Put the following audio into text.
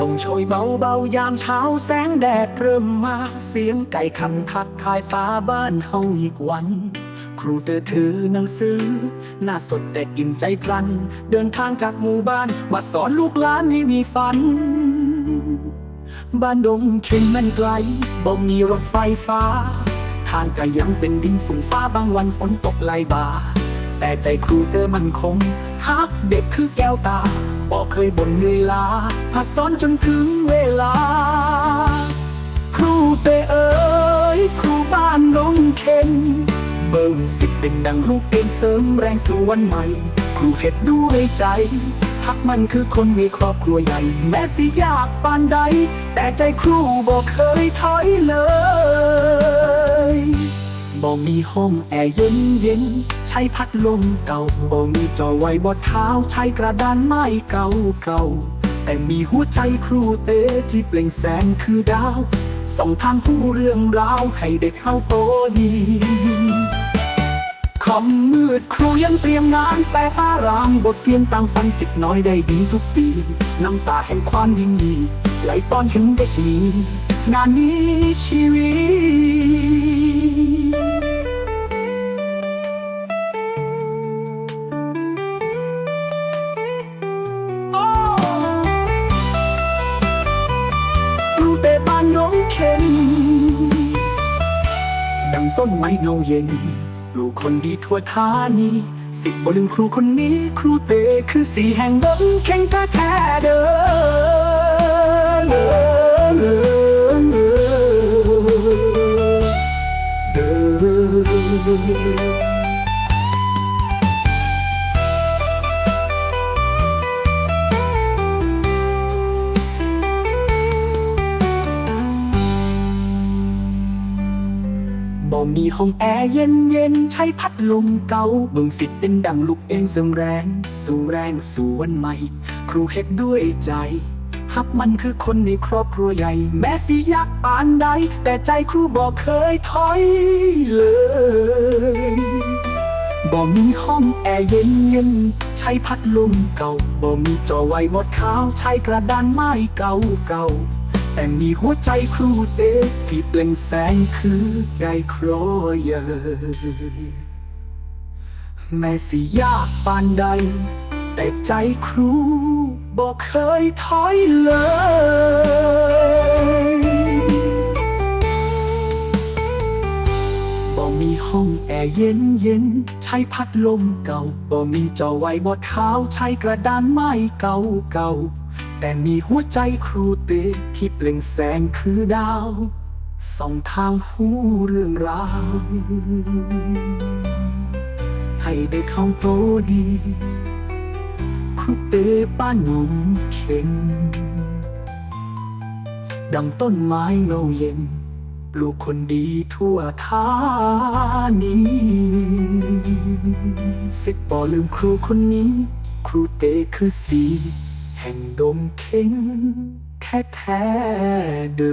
ลมโชยเบาเบาๆ ยามเช้าแสงแดดเริ่มมา เสียงไก่คำทักทายฟ้าบ้านเฮาอีกวัน ครูเตอถือหนังสือ หน้าสดแต่อิ่มใจพลัน เดินทางจากหมู่บ้าน มาสอนลูกหลานให้มีฝัน บ้านดงเข็นมันไกลบ่มีรถไฟฟ้า ทางก็ยังเป็นดินฝุ่นฟ้าบางวันฝนตกไหลบ่า แต่ใจครูเตอมันคงฮักเด็กคือแก้วตาบอกเคยบ่นเหนื่อยล้าพาสอนจนถึงเวลา ครูเตเอ๋ยครูบ้านน้องเข็นเบิ่งสิเป็นดังลูกเองเสริมแรงสู่วันใหม่ ครูเฮ็ดด้วยใจฮักมันคือคนมีครอบครัวใหญ่ แม้สิยากปานใด แต่ใจครูบอกเคยถอยเลย บ่มีห้องแอร์เย็นเย็นใช้พัดลมเก่าบ่มีจอไว้บนเท้าใช้กระดานไม้เก่าเก่าแต่มีหัวใจครูเตที่เปล่งแสงคือดาวส่องทางผู้เรื่องราวให้เด็กเข้าโตดีคอมมืดครูยังเตรียมงานแต่อารามบทเรียนตามฝันสิบน้อยได้ดีทุกปี น้ำตาแห่งความยิ่งดีไหลตอนเห็นเด็กมีงานนี้ชีวิต ต้นไม้เงาเย็นลูกคนดีทั่วทานีสิบบลืมครูคนนี้ครูเตคือสีแห่งเบิ้งแข่งแท้แท้เด้อเด้อ มีห้องแอร์เย็นเย็นใช้พัดลมเก่าเบิ่งสิทธิ์เป็นดังลูกเองเสริมแรง สู่แรงสู่วันใหม่ ครูเฮ็ดด้วยใจฮับมันคือคนในครอบครัวใหญ่ แม้สิยากปานใด แต่ใจครูบอกเคยถอยเลยบ่มีห้องแอร์เย็นเย็นใช้พัดลมเก่าบ่มีจอไว้หมดขาวใช้กระดานไม้เก่าเก่า แต่มีหัวใจครูเตที่เปล่งแสงคือได้ครอยเยแม้สิยากปานใด แต่ใจครูบอกเคยถอยเลยบ่มีห้องแอร์เย็นเย็นใช้พัดลมเก่าบ่มีจอไว้บนเท้าใช้กระดานไม้เก่าเก่า แต่มีหัวใจครูเตที่เปล่งแสงคือดาวส่องทางหูเรื่องราว ให้ได้เข้าโตดี ครูเตป้านหนุ่มเข็นดังต้นไม้เงาเย็นปลูกคนดีทั่วทานีสิบบ่ลืมครูคนนี้ ครูเตคือสี แห่งดมเข็งแท้แท้เดิ